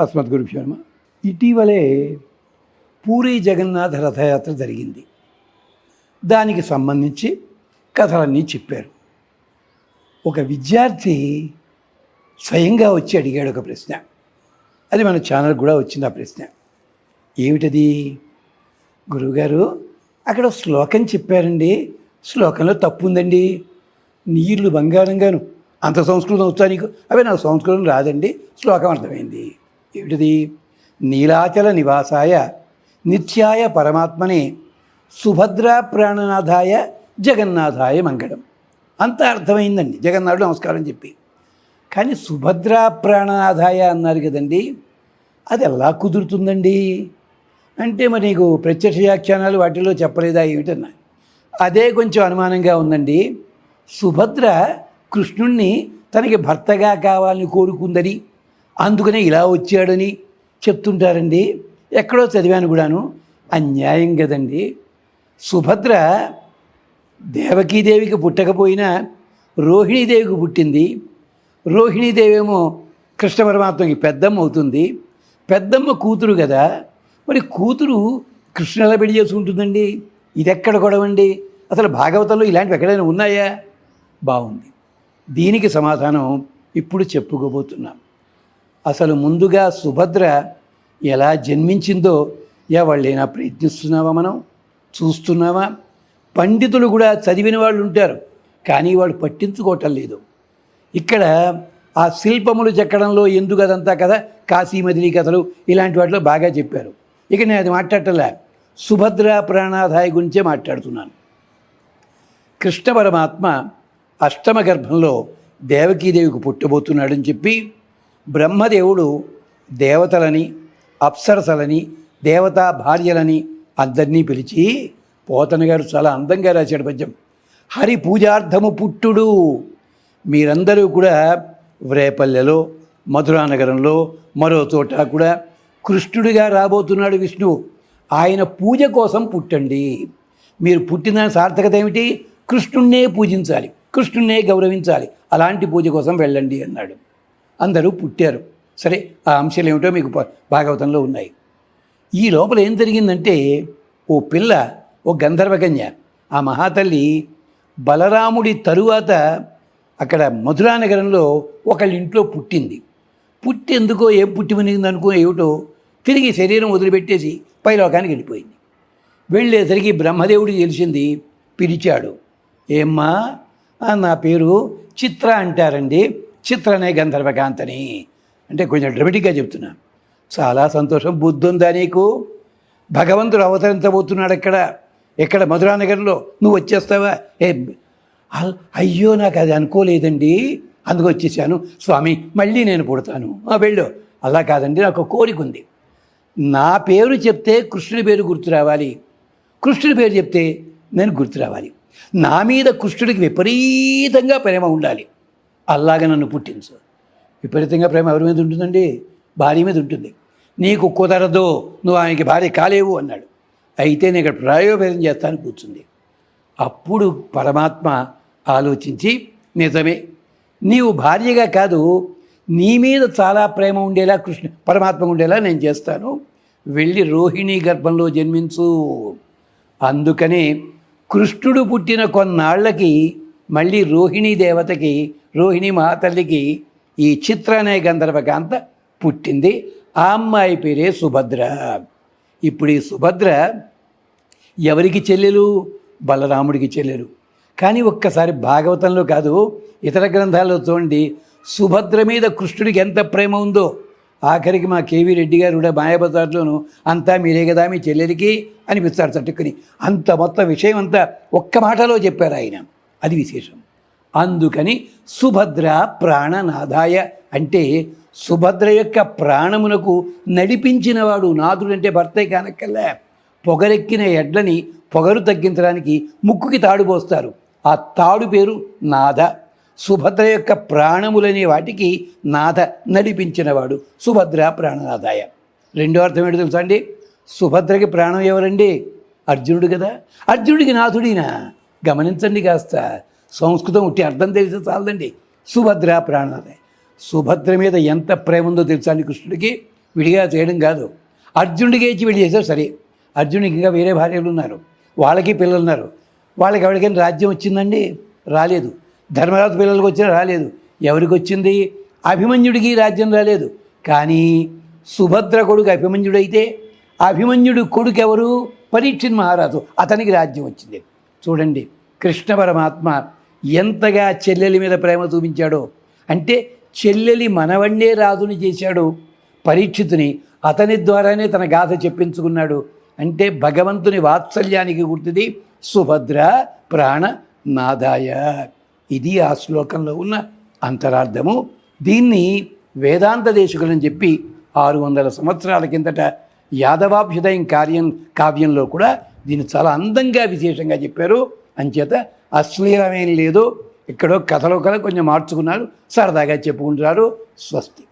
అస్మద్ గురు శర్మ. ఇటీవలే పూరి జగన్నాథ రథయాత్ర జరిగింది. దానికి సంబంధించి కథలన్నీ చెప్పారు. ఒక విద్యార్థి స్వయంగా వచ్చి అడిగాడు ఒక ప్రశ్న. అది మన ఛానల్ కూడా వచ్చింది ఆ ప్రశ్న. ఏమిటది? గురువుగారు అక్కడ శ్లోకం చెప్పారండి. శ్లోకంలో తప్పు ఉందండి నీళ్ళు బంగారంగాను. అంత సంస్కృతం వచ్చా నీకు? అవే నాకు సంస్కృతం రాదండి. శ్లోకం అర్థమైంది. ఏమిటిది? నీలాచల నివాసాయ నిత్యాయ పరమాత్మనే సుభద్ర ప్రాణనాథాయ జగన్నాథాయ మంగళం. అంత అర్థమైందండి. జగన్నాథుడు నమస్కారం చెప్పి. కానీ సుభద్ర ప్రాణనాథాయ అన్నారు కదండి అది ఎలా కుదురుతుందండి? అంటే మరి నీకు ప్రత్యక్ష వ్యాఖ్యానాలు వాటిలో చెప్పలేదా ఏమిటన్నా? అదే కొంచెం అనుమానంగా ఉందండి. సుభద్ర కృష్ణుణ్ణి తనకి భర్తగా కావాలని కోరుకుందని అందుకనే ఇలా వచ్చాడని చెప్తుంటారండి. ఎక్కడో చదివాను కూడాను. అన్యాయం కదండి. సుభద్ర దేవకీదేవికి పుట్టకపోయినా రోహిణీదేవికి పుట్టింది. రోహిణీదేవి ఏమో కృష్ణ పరమాత్మకి పెద్దమ్మ అవుతుంది. పెద్దమ్మ కూతురు కదా. మరి కూతురు కృష్ణ ఎలా పెళ్ళి చేసుకుంటుందండి. ఇది ఎక్కడ గొడవండి? అసలు భాగవతంలో ఇలాంటివి ఎక్కడైనా ఉన్నాయా? బాగుంది. దీనికి సమాధానం ఇప్పుడు చెప్పుకోబోతున్నాం. అసలు ముందుగా సుభద్ర ఎలా జన్మించిందో ఎవళ్ళైనా ప్రయత్నిస్తున్నావా మనం? చూస్తున్నావా? పండితులు కూడా చదివిన వాళ్ళు ఉంటారు కానీ వాళ్ళు పట్టించుకోవటం లేదు. ఇక్కడ ఆ శిల్పములు చెక్కడంలో ఎందుకు అదంతా కదా కాశీ మదిలీ కథలు ఇలాంటి వాటిలో బాగా చెప్పారు. ఇక నేను అది మాట్లాడటలే సుభద్ర ప్రాణాధాయ గురించే మాట్లాడుతున్నాను. కృష్ణ పరమాత్మ అష్టమ గర్భంలో దేవకీదేవికి పుట్టబోతున్నాడని చెప్పి బ్రహ్మదేవుడు దేవతలని అప్సరసలని దేవతా భార్యలని అందరినీ పిలిచి పోతన గారు చాలా అందంగా రాశాడు పద్యం. హరి పూజార్థము పుట్టుడు. మీరందరూ కూడా వ్రేపల్లెలో మధురానగరంలో మరో చోట కూడా కృష్ణుడిగా రాబోతున్నాడు విష్ణువు ఆయన పూజ కోసం పుట్టండి. మీరు పుట్టిన సార్థకత ఏమిటి? కృష్ణుణ్ణే పూజించాలి కృష్ణుణ్ణే గౌరవించాలి. అలాంటి పూజ కోసం వెళ్ళండి అన్నాడు. అందరూ పుట్టారు. సరే ఆ అంశాలు ఏమిటో మీకు భాగవతంలో ఉన్నాయి. ఈ లోపల ఏం జరిగిందంటే ఓ పిల్ల ఓ గంధర్వకన్య ఆ మహాతల్లి బలరాముడి తరువాత అక్కడ మధురానగరంలో ఒకళ్ళింట్లో పుట్టింది. పుట్టి ఎందుకో ఏం పుట్టి మునిగింది అనుకో ఏమిటో తిరిగి శరీరం వదిలిపెట్టేసి పైలోకానికి వెళ్ళిపోయింది. వెళ్ళేసరికి బ్రహ్మదేవుడికి తెలిసింది పిలిచాడు. ఏమ్మా నా పేరు చిత్ర అంటారండి. చిత్రనే గంధర్వకాంతని. అంటే కొంచెం డ్రమటిక్గా చెప్తున్నా. చాలా సంతోషం బుద్ధి ఉందా నీకు? భగవంతుడు అవతరించబోతున్నాడు ఎక్కడ? ఎక్కడ? మధురానగర్లో. నువ్వు వచ్చేస్తావా? ఏ అయ్యో నాకు అది అనుకోలేదండి. అందుకు వచ్చేసాను. స్వామి మళ్ళీ నేను పుడతాను. "ఆ, వెళ్ళు. అలా కాదండి నాకు కోరిక ఉంది. నా పేరు చెప్తే కృష్ణుడి పేరు గుర్తు రావాలి. కృష్ణుడి పేరు చెప్తే నేను గుర్తు రావాలి. నా మీద కృష్ణుడికి విపరీతంగా ప్రేమ ఉండాలి. అల్లాగా నన్ను పుట్టించు విపరీతంగా ప్రేమ ఎవరి మీద ఉంటుందండి? భార్య మీద ఉంటుంది. నీకు కుదరదు నువ్వు ఆయనకి భార్య కాలేవు అన్నాడు. అయితే నేను ఇక్కడ ప్రాయోభేదం చేస్తాను కూర్చుంది. అప్పుడు పరమాత్మ ఆలోచించి నిజమే నీవు భార్యగా కాదు నీ మీద చాలా ప్రేమ ఉండేలా కృష్ణ పరమాత్మ ఉండేలా నేను చేస్తాను. వెళ్ళి రోహిణి గర్భంలో జన్మించు. అందుకని కృష్ణుడు పుట్టిన కొన్నాళ్ళకి మళ్ళీ రోహిణీ దేవతకి రోహిణి మహాతల్లికి ఈ చిత్ర అనే గంధర్వకాంత పుట్టింది. ఆ అమ్మాయి పేరే సుభద్ర. ఇప్పుడు ఈ సుభద్ర ఎవరికి చెల్లెలు? బలరాముడికి చెల్లెలు. కానీ ఒక్కసారి భాగవతంలో కాదు ఇతర గ్రంథాల్లో చూడండి సుభద్ర మీద కృష్ణుడికి ఎంత ప్రేమ ఉందో. ఆఖరికి మా కేవీ రెడ్డి గారు కూడా మాయాబజార్లోను అంతా మీరే కదా మీ చెల్లెలికి? అనిపిస్తారు చట్టుకుని అంత మొత్తం విషయం అంతా ఒక్క మాటలో చెప్పారు ఆయన. అది విశేషం. అందుకని సుభద్ర ప్రాణనాథాయ అంటే సుభద్ర యొక్క ప్రాణమునకు నడిపించినవాడు నాథుడు అంటే భర్తే కానక్కల్లా పొగరెక్కిన ఎడ్లని పొగరు తగ్గించడానికి ముక్కుకి తాడు పోస్తారు. ఆ తాడు పేరు నాథ. సుభద్ర యొక్క ప్రాణములనే వాటికి నాథ నడిపించినవాడు సుభద్ర ప్రాణనాథాయ రెండో అర్థం ఏంటి తెలుసా అండి? సుభద్రకి ప్రాణం ఎవరండి? అర్జునుడు కదా. అర్జునుడికి నాథుడినా? గమనించండి కాస్త. సంస్కృతం ఉట్టి అర్థం తెలిసి చాలదండి సుభద్ర ప్రాణాలే సుభద్ర మీద ఎంత ప్రేమ ఉందో తెలుసా అండి కృష్ణుడికి? విడిగా చేయడం కాదు. అర్జునుడికి ఇచ్చి పెళ్ళి చేశారు సరే. అర్జునుడికి ఇంకా వేరే భార్యలు ఉన్నారు. వాళ్ళకి పిల్లలు ఉన్నారు. వాళ్ళకి ఎవరికైనా రాజ్యం వచ్చిందండి? రాలేదు. ధర్మరాజు పిల్లలకు వచ్చినా రాలేదు. ఎవరికి వచ్చింది? అభిమన్యుడికి రాజ్యం రాలేదు. కానీ సుభద్ర కొడుకు అభిమన్యుడైతే అభిమన్యుడు కొడుకు ఎవరు పరీక్షిన్ మహారాజు. అతనికి రాజ్యం వచ్చింది. చూడండి కృష్ణ పరమాత్మ ఎంతగా చెల్లెలి మీద ప్రేమ చూపించాడో. అంటే చెల్లెలి మనవణ్ణే రాజుని చేశాడు. పరీక్షితుని అతని ద్వారానే తన గాథ చెప్పించుకున్నాడు. అంటే భగవంతుని వాత్సల్యానికి గుర్తిది సుభద్ర ప్రాణ నాదాయ. ఇది ఆ శ్లోకంలో ఉన్న అంతరార్థము. దీన్ని వేదాంత దేశకులని చెప్పి ఆరు వందల సంవత్సరాల కిందట యాదవాభ్యుదయం కార్యం కావ్యంలో కూడా దీన్ని చాలా అందంగా విశేషంగా చెప్పారు. అంచేత అశ్లీలమేం లేదు. ఇక్కడో కథలో కథ కొంచెం మార్చుకున్నారు. సరదాగా చెప్పుకుంటున్నారు. స్వస్తి.